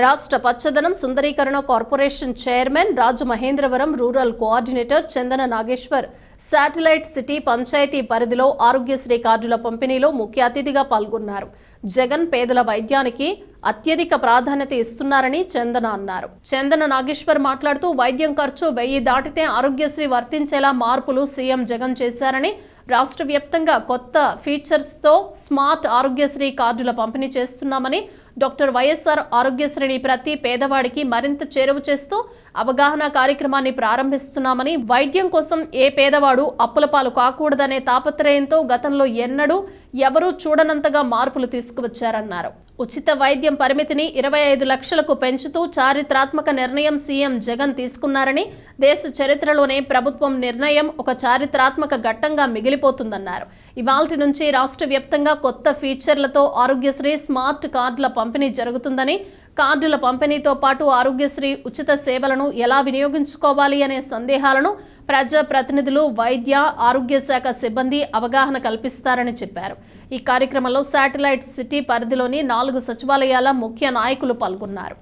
రాష్ట్ర పచ్చదనం సుందరీకరణ corporation chairman Raju Mahendravaram rural coordinator Chandana Nageshwar. Satellite city panchayat పరిధిలో ఆరోగ్యశ్రీ కార్డుల పంపిణీలో ముఖ్య అతిథిగా పాల్గొన్నారు. జగన్ పేదల వైద్యానికి అత్యధిక ప్రాధాన్యత ఇస్తున్నారని చందన అన్నారు. చందన నాగేశ్వర్ మాట్లాడుతూ వైద్యం ఖర్చు వెయ్యి దాటితే ఆరోగ్యశ్రీ వర్తించేలా మార్పులు సీఎం జగన్ చేశారని రాష్ట్ర వ్యాప్తంగా కొత్త ఫీచర్స్తో స్మార్ట్ ఆరోగ్యశ్రీ కార్డుల పంపిణీ చేస్తున్నామని డాక్టర్ వైఎస్ఆర్ ఆరోగ్యశ్రీని ప్రతి పేదవాడికి మరింత చేరువ చేస్తూ అవగాహన కార్యక్రమాన్ని ప్రారంభిస్తున్నామని వైద్యం కోసం ఏ పేదవాడు అప్పుల పాలు కాకూడదనే తాపత్రయంతో గతంలో ఎన్నడూ ఎవరూ చూడనంతగా మార్పులు తీసుకువచ్చారన్నారు. ఉచిత వైద్యం పరిమితిని ఇరవై ఐదు లక్షలకు పెంచుతూ చారిత్రాత్మక నిర్ణయం సీఎం జగన్ తీసుకున్నారని దేశ చరిత్రలోనే ప్రభుత్వం నిర్ణయం ఒక చారిత్రాత్మక ఘట్టంగా మిగిలిపోతుందన్నారు. ఇవాల్టి నుంచి రాష్ట్ర వ్యాప్తంగా కొత్త ఫీచర్లతో ఆరోగ్యశ్రీ స్మార్ట్ కార్డుల పంపిణీ జరుగుతుందని కార్డుల పంపిణీతో పాటు ఆరోగ్యశ్రీ ఉచిత సేవలను ఎలా వినియోగించుకోవాలి అనే సందేహాలను ప్రజా ప్రతినిధులు వైద్య ఆరోగ్య శాఖ సిబ్బంది అవగాహన కల్పిస్తారని చెప్పారు. ఈ కార్యక్రమంలో శాటిలైట్ సిటీ పరిధిలోని నాలుగు సచివాలయాల ముఖ్య నాయకులు పాల్గొన్నారు.